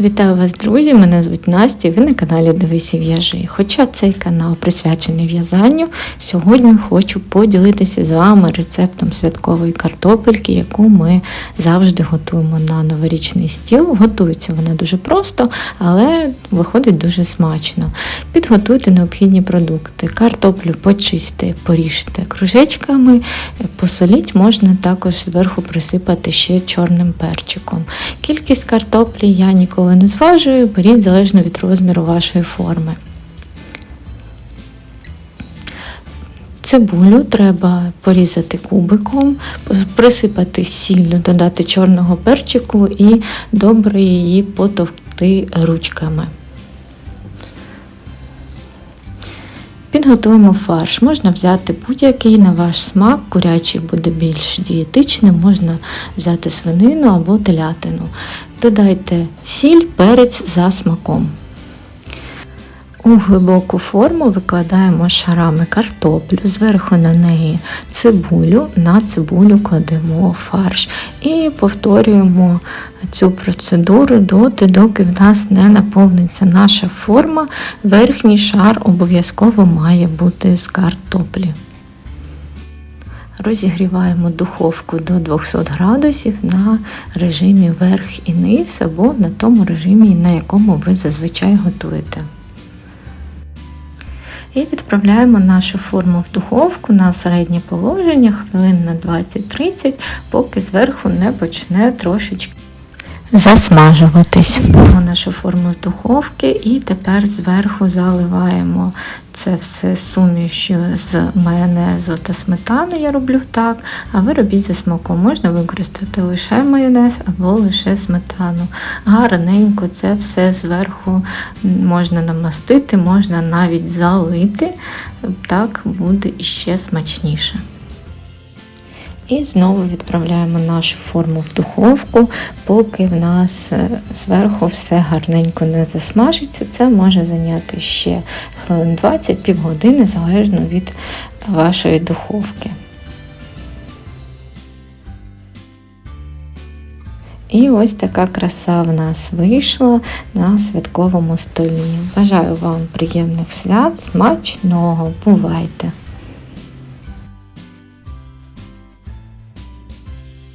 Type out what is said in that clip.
Вітаю вас, друзі! Мене звуть Настя, і ви на каналі Дивись і в'яжи. Хоча цей канал присвячений в'язанню, сьогодні хочу поділитися з вами рецептом святкової картопельки, яку ми завжди готуємо на новорічний стіл. Готується вона дуже просто, але виходить дуже смачно. Підготуйте необхідні продукти. Картоплю почистите, поріжте кружечками, посоліть, можна також зверху присипати ще чорним перчиком. Кількість картоплі я ніколи не зважую, беріть залежно від розміру вашої форми. Цибулю треба порізати кубиком, присипати сіллю, додати чорного перчику і добре її потовкти ручками. Підготуємо фарш. Можна взяти будь-який на ваш смак, курячий буде більш дієтичним, можна взяти свинину або телятину. Додайте сіль, перець за смаком. У глибоку форму викладаємо шарами картоплю, зверху на неї цибулю, на цибулю кладемо фарш і повторюємо цю процедуру доти, доки в нас не наповниться наша форма. Верхній шар обов'язково має бути з картоплі. Розігріваємо духовку до 200 градусів на режимі верх і низ або на тому режимі, на якому ви зазвичай готуєте. І відправляємо нашу форму в духовку на середнє положення хвилин на 20-30, поки зверху не почне трошечки засмажуватись. Нашу форму з духовки і тепер зверху заливаємо це все сумішю з майонезу та сметани. Я роблю так, а ви робіть за смаком. Можна використати лише майонез або лише сметану. Гарненько це все зверху можна намастити, можна навіть залити, так буде іще смачніше. І знову відправляємо нашу форму в духовку, поки в нас е, зверху все гарненько не засмажиться. Це може зайняти ще хвилин 20 півгодини, залежно від вашої духовки. І ось така краса в нас вийшла на святковому столі. Бажаю вам приємних свят, смачного! Бувайте!